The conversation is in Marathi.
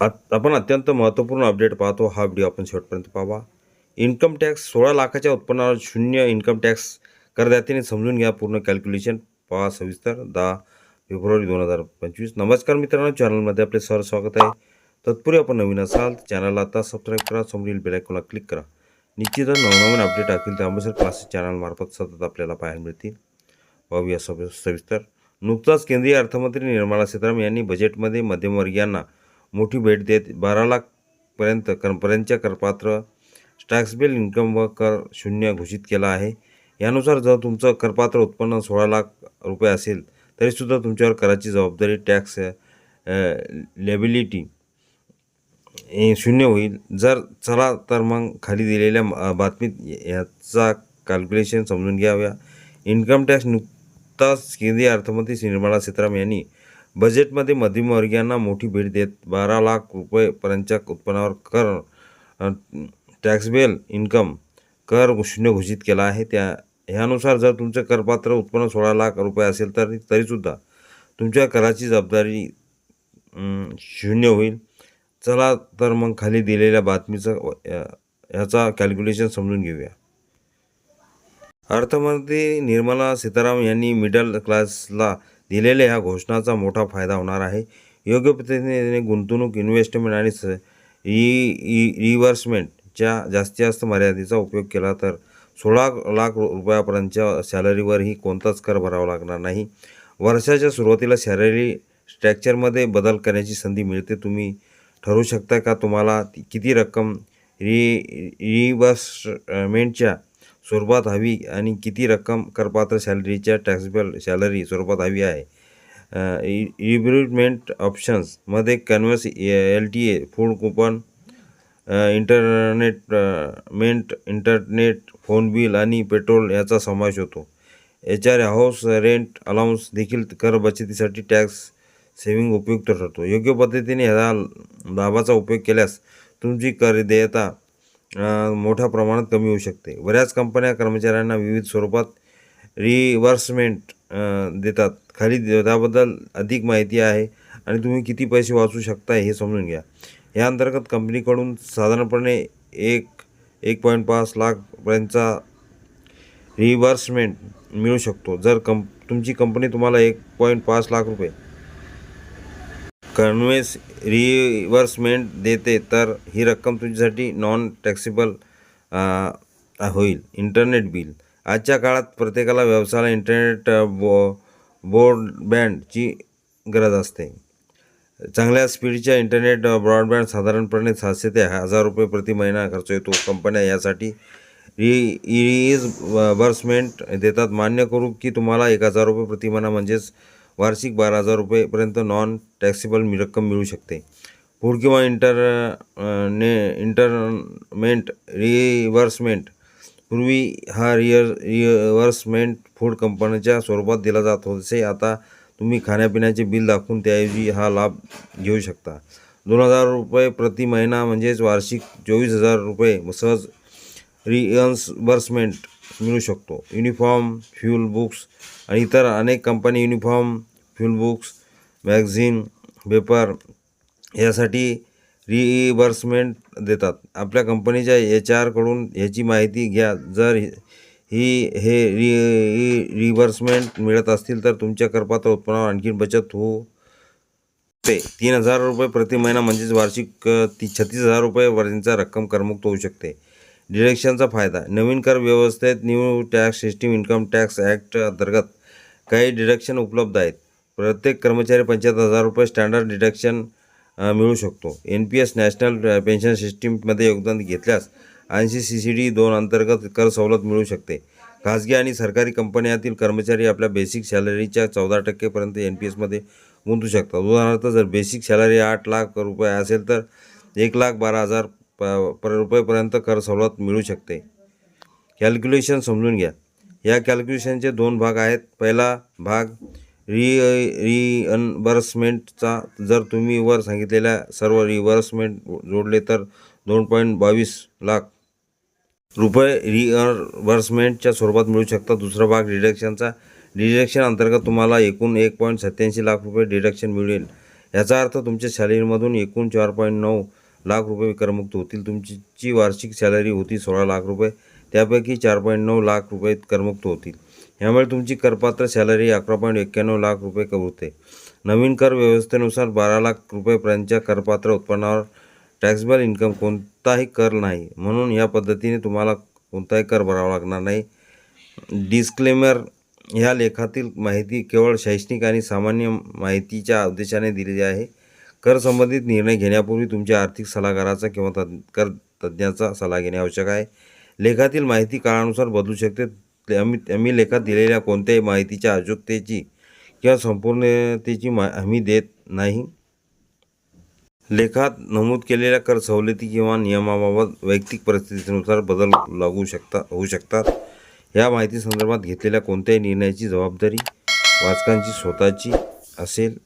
आत आपण अत्यंत महत्त्वपूर्ण अपडेट पाहतो. हा व्हिडिओ आपण शेवटपर्यंत पाहावा. इन्कम टॅक्स सोळा लाखाच्या उत्पन्नावर शून्य इन्कम टॅक्स करदात्याने समजून घ्या. पूर्ण कॅल्क्युलेशन पहा सविस्तर. दहा फेब्रुवारी दोन हजार पंचवीस. नमस्कार मित्रांनो. चॅनलमध्ये आपले सर स्वागत आहे. तत्पूर्वी आपण नवीन असाल तर चॅनलला आता सबस्क्राईब करा. समोरील बेलायकॉनला क्लिक करा. निश्चितच नवनवीन अपडेट असतील त्यामुळे क्लासेस चॅनलमार्फत सतत आपल्याला पाहायला मिळतील. पाहूया सविस्तर. नुकताच केंद्रीय अर्थमंत्री निर्मला सीतारामन यांनी बजेटमध्ये मध्यमवर्गीयांना मोठी भेट देत बारा लाखपर्यंत करपर्यंतच्या करपात्र टॅक्स बिल इन्कम व कर शून्य घोषित केला आहे. यानुसार जर तुमचं करपात्र उत्पन्न सोळा लाख रुपये असेल तरीसुद्धा तुमच्यावर कराची जबाबदारी टॅक्स लेबिलिटी शून्य होईल. जर चला तर मग खाली दिलेल्या बातमीत याचा कॅल्क्युलेशन समजून घ्याव्या. इन्कम टॅक्स नुकताच केंद्रीय अर्थमंत्री निर्मला सीतारामन यांनी बजेटमध्ये मध्यमवर्गीयांना मोठी भेट देत बारा लाख रुपयेपर्यंतच्या उत्पन्नावर कर टॅक्सबेल इन्कम कर शून्य घोषित केला आहे. त्या ह्यानुसार जर तुमचं करपात्र उत्पन्न सोळा लाख रुपये असेल तर तरीसुद्धा तुमच्या कराची जबाबदारी शून्य होईल. चला तर मग खाली दिलेल्या बातमीचं ह्याचा कॅल्क्युलेशन समजून घेऊया. अर्थमंत्री निर्मला सीतारामन यांनी मिडल क्लासला दिलेल्या ह्या घोषणाचा मोठा फायदा होणार आहे. योग्य पद्धतीने गुंतवणूक इन्व्हेस्टमेंट आणि स री रिव्हर्समेंटच्या जास्तीत जास्त मर्यादेचा उपयोग केला तर सोळा लाख रुपयापर्यंतच्या सॅलरीवरही कोणताच कर भरावा लागणार नाही. वर्षाच्या सुरुवातीला सॅलरी स्ट्रक्चरमध्ये बदल करण्याची संधी मिळते. तुम्ही ठरवू शकता का तुम्हाला किती रक्कम रि रिवर्समेंटच्या स्वरूपात हवी आणि किती रक्कम करपात्र सॅलरीच्या टॅक्सेबल सॅलरी स्वरूपात हवी आहे. Reimbursement ऑप्शन्समध्ये conveyance L T A food coupon internet मेंट इंटरनेट फोन बिल आणि पेट्रोल याचा समावेश होतो. H R house rent allowance देखील कर बचतीसाठी टॅक्स सेविंग उपयुक्त ठरतो. योग्य पद्धतीने ह्या लाभाचा उपयोग केल्यास तुमची कर देयता मोठ्या प्रमाणात कमी होऊ शकते. बऱ्याच कंपन्या कर्मचाऱ्यांना विविध स्वरूपात रिव्हर्समेंट देतात. खाली त्याबद्दल अधिक माहिती आहे आणि तुम्ही किती पैसे वाचू शकता हे समजून घ्या. या अंतर्गत कंपनीकडून साधारणपणे एक एक पॉईंट पाच लाखपर्यंतचा रिव्हर्समेंट मिळू शकतो. जर कंप तुमची कंपनी तुम्हाला एक पॉईंट पाच लाख रुपये कन्व्हेन्स रिव्हर्समेंट देते तर ही रक्कम तुमच्यासाठी नॉन टॅक्सेबल होईल. Internet bill. आजच्या काळात प्रत्येकाला व्यवसायाला इंटरनेट बो ब्रॉडबँडची गरज असते. चांगल्या स्पीडच्या इंटरनेट ब्रॉडबँड साधारणपणे सातशे ते हजार रुपये प्रति महिना खर्च येतो. कंपन्या यासाठी री रिइन्बर्समेंट देतात. मान्य करू की तुम्हाला एक हजार रुपये प्रति महिना म्हणजेच वार्षिक बारा हजार रुपयेपर्यंत नॉन टॅक्सेबल रक्कम मिळू शकते. फूड किंवा इंटर ने इंटरमेंट रिव्हर्समेंट पूर्वी हा रिअर रिव्हर्समेंट फूड कंपनीच्या स्वरूपात दिला जात होते. आता तुम्ही खाण्यापिण्याचे बिल दाखवून त्याऐवजी हा लाभ घेऊ शकता. दोन हजार रुपये प्रति महिना म्हणजेच वार्षिक चोवीस हजार रुपये सहज रिअन्सबर्समेंट मिळू शकतो. युनिफॉर्म फ्यूल बुक्स आणि इतर अनेक company uniform fuel books magazine paper यासाठी रिइबर्समेंट देतात. आपल्या कंपनीच्या एच आरकडून ह्याची माहिती घ्या. जर ही हे रि रिव्हर्समेंट मिळत असतील तर तुमच्या करपात्र उत्पन्नावर आणखी बचत होऊ ते तीन हजार रुपये प्रति महिना म्हणजेच वार्षिक ती छत्तीस हजार रुपयेपर्यंतचा रक्कम करमुक्त होऊ शकते. डिडक्शनचा फायदा. नवीन कर व्यवस्थेत new tax system income tax act अंतर्गत काही डिडक्शन उपलब्ध आहेत. प्रत्येक कर्मचारी पंच्याहत्तर हजार रुपये स्टँडर्ड डिडक्शन मिळू शकतो. N P S national pension सिस्टीममध्ये योगदान घेतल्यास ऐंशी सी सी डी दोन अंतर्गत कर सवलत मिळू शकते. खाजगी आणि सरकारी कंपन्यातील कर्मचारी आपल्या बेसिक सॅलरीच्या चौदा टक्केपर्यंत एन पी एसमध्ये गुंतू शकतात. उदाहरणार्थ जर बेसिक सॅलरी आठ लाख रुपये असेल तर एक लाख बारा हजार प पर रुपयेपर्यंत कर सवलत मिळू शकते. कॅल्क्युलेशन समजून घ्या. या कॅल्क्युलेशनचे दोन भाग आहेत. पहिला भाग रि रिअनबर्समेंटचा जर तुम्ही वर सांगितलेल्या सर्व रिव्हर्समेंट जोडले तर दोन पॉईंट बावीस लाख रुपये रिअनबर्समेंटच्या स्वरूपात मिळू शकतात. दुसरा भाग डिडक्शनचा डिडक्शन अंतर्गत तुम्हाला एकूण एक पॉईंट सत्याऐंशी लाख रुपये डिडक्शन मिळेल. याचा अर्थ तुमच्या सॅलरीमधून एकूण चार पॉईंट नऊ लाख रुपये करमुक्त होतील. तुमची जी वार्षिक सॅलरी होती सोळा लाख रुपये. त्यापैकी चार पॉईंट नऊ लाख रुपये करमुक्त होतील. यामुळे तुमची करपात्र सॅलरी अकरा पॉईंट एक्क्याण्णव लाख रुपये होते. नवीन कर व्यवस्थेनुसार बारा लाख रुपयेपर्यंतच्या करपात्र उत्पन्नावर टॅक्सेबल इन्कम कोणताही कर नाही. म्हणून या पद्धतीने तुम्हाला कोणताही कर भरावा लागणार नाही. डिस्क्लेमर ह्या लेखातील माहिती केवळ शैक्षणिक आणि सामान्य माहितीच्या उद्देशाने दिलेली आहे. कर संबंधित निर्णय घेण्यापूर्वी तुमच्या आर्थिक सल्लागाराचा किंवा तज् कर तज्ज्ञाचा सल्ला घेणे आवश्यक आहे. लेखातील माहिती काळानुसार बदलू शकते. आम्ही आम्ही लेखात दिलेल्या कोणत्याही माहितीच्या अचूकतेची किंवा संपूर्णतेची मा हमी देत नाही. लेखात नमूद केलेल्या कर सवलती किंवा नियमाबाबत वैयक्तिक परिस्थितीनुसार बदल लागू शकता होऊ शकतात. या माहिती संदर्भात घेतलेल्या कोणत्याही निर्णयाची जबाबदारी वाचकांची स्वतःची असेल.